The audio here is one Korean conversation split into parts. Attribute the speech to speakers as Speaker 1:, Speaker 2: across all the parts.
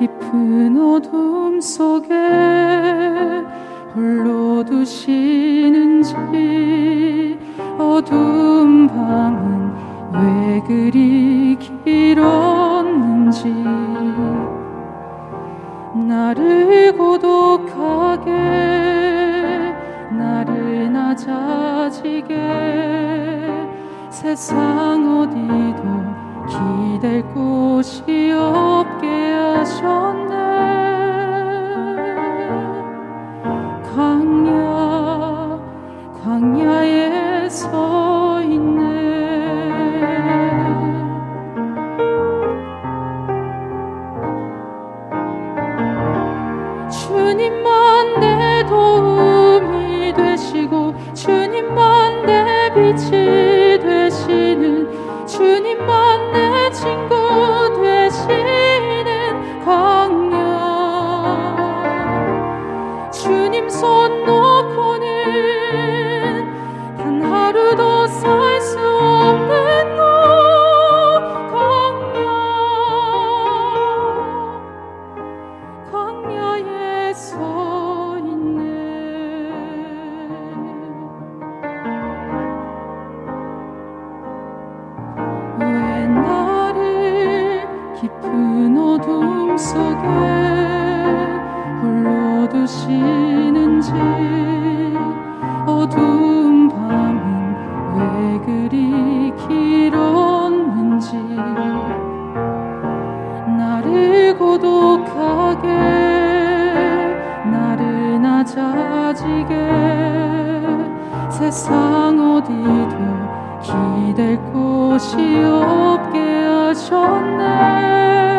Speaker 1: 깊은 어둠 속에 홀로 두시는지 어두운 밤은 왜 그리 길었는지 나를 고독하게 나를 낮아지게 세상 어디도 주님만 내 도움이 되시고 주님만 내 빛이 고독하게 나를 낮아지게 세상 어디도 기댈 곳이 없게 하셨네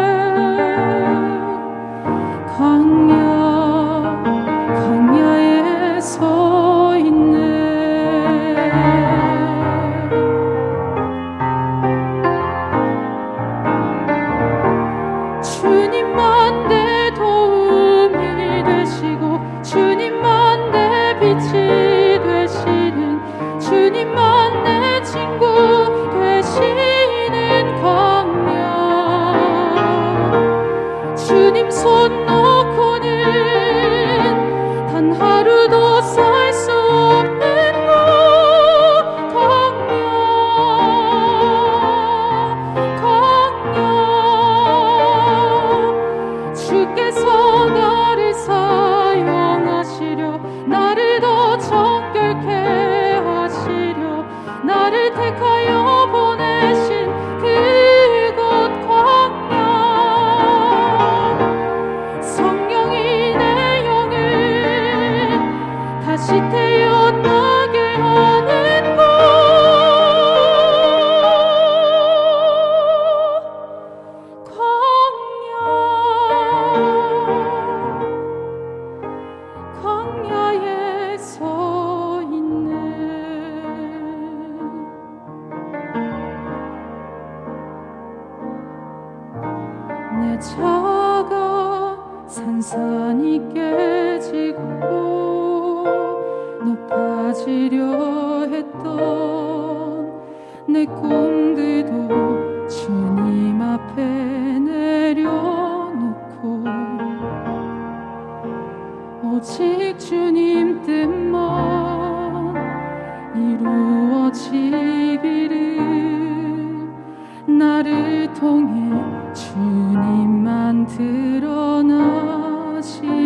Speaker 1: 차가 산산이 깨지고 높아지려 했던 내 꿈들도 주님 앞에 내려놓고 오직 주님 뜻만 she